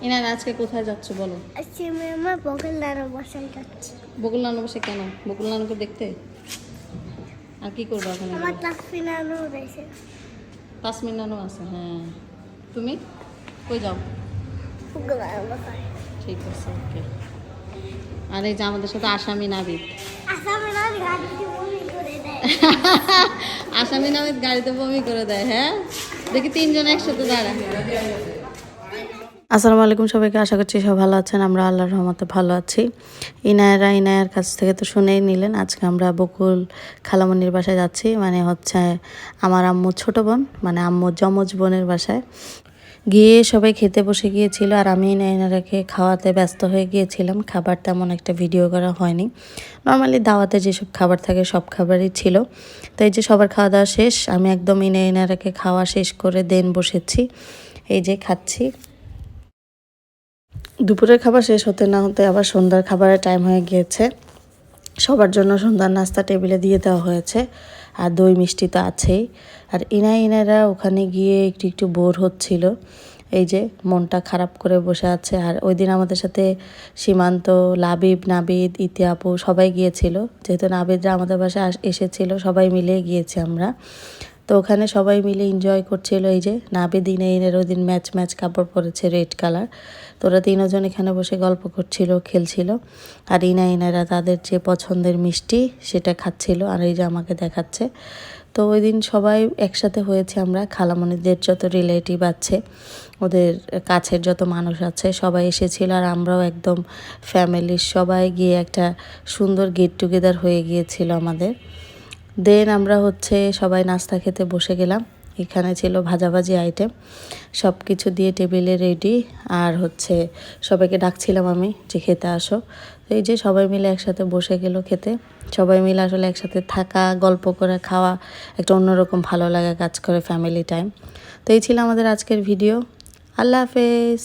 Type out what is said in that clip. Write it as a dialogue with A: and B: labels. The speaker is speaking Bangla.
A: ইনার আজকে কোথায় যাচ্ছ বলো?
B: আজকে আমি আমার বগল নানা বাসায় যাচ্ছি।
A: বকুল নানু বসে কেন? বকুল নানুকে দেখতে? আর কি করব ওখানে
B: আমার তাকফি নানু রয়েছে।
A: পাঁচ নানু আছে হ্যাঁ। তুমি? কই যাও?
B: বাসায়।
A: ঠিক আছে ওকে। আর এই যে আমাদের সাথে আসামি নাবিদ।
B: আসামে না গাড়িতে বমি করে দেয়।
A: আসামি নাবিদ গাড়িতে বমি করে দেয় হ্যাঁ? দেখি তিনজন একসাথে দাঁড়া আসসালামু আলাইকুম সবাইকে, আশা করছি সব ভালো আছেন। আমরা আল্লাহর রহমতে ভালো আছি। ইনায়রা, ইনায়ার কাছ থেকে তো শুনেই নিলেন, আজকে আমরা বকুল খালামনির বাসায় যাচ্ছি। মানে হচ্ছে আমার আম্মু ছোটো বোন মানে আম্মু যমজ বোনের বাসায়। গিয়ে সবাই খেতে বসে গিয়েছিল, আর আমি নাইনারাকে খাওয়াতে ব্যস্ত হয়ে গিয়েছিলাম। খাবার তেমন একটা ভিডিও করা হয়নি। নর্মালি দাওয়াতে যেসব খাবার থাকে, সব খাবারই ছিল। তো এই যে সবার খাওয়া দাওয়া শেষ, আমি একদম ইনে ইনারাকে খাওয়া শেষ করে দেন বসেছি। এই যে খাচ্ছি। দুপুরের খাবার শেষ হতে না হতে আবার সন্ধ্যার খাবারের টাইম হয়ে গিয়েছে। সবার জন্য সন্ধ্যার নাস্তা টেবিলে দিয়ে দেওয়া হয়েছে। আর দই মিষ্টি তো আছেই। আর ইনা ইনারা ওখানে গিয়ে একটু একটু বোর হচ্ছিল। এই যে মনটা খারাপ করে বসে আছে। আর ওই দিন আমাদের সাথে সীমান্ত, লাবিব, নাবিদ ইতিহাপু সবাই গিয়েছিল। যেহেতু নাবিদরা আমাদের বাসায় এসেছিল, সবাই মিলে গিয়েছি আমরা। তো ওখানে সবাই মিলে এনজয় করছিল এই যে নাবিদ ইনে ইনের ওই দিন ম্যাচ ম্যাচ কাপড় পরেছে রেড কালার তো ওরা তিনজন এখানে বসে গল্প করছিল, খেলছিল। আর ইনা, ইনারা তাদের যে পছন্দের মিষ্টি সেটা খাচ্ছিল আর এই যে আমাকে দেখাচ্ছে। তো ওই দিন সবাই একসাথে হয়েছে আমরা। খালামণিদের যত রিলেটিভ আছে, ওদের কাছের যত মানুষ আছে, সবাই এসেছিল আর আমরাও একদম ফ্যামিলির সবাই গিয়ে একটা সুন্দর গেট টুগেদার হয়ে গিয়েছিল আমাদের। দেন আমরা হচ্ছে সবাই নাস্তা খেতে বসে গেলাম। এখানে ছিল ভাজাভাজি আইটেম সব কিছু দিয়ে টেবিলে রেডি আর হচ্ছে সবাইকে ডাকছিলাম আমি যে খেতে আসো। তো এই যে সবাই মিলে একসাথে বসে গেল খেতে। সবাই মিলে আসলে একসাথে থাকা, গল্প করে খাওয়া, একটা অন্যরকম ভালো লাগা কাজ করে ফ্যামিলি টাইম তো এই ছিল আমাদের আজকের ভিডিও আল্লাহ হাফেজ।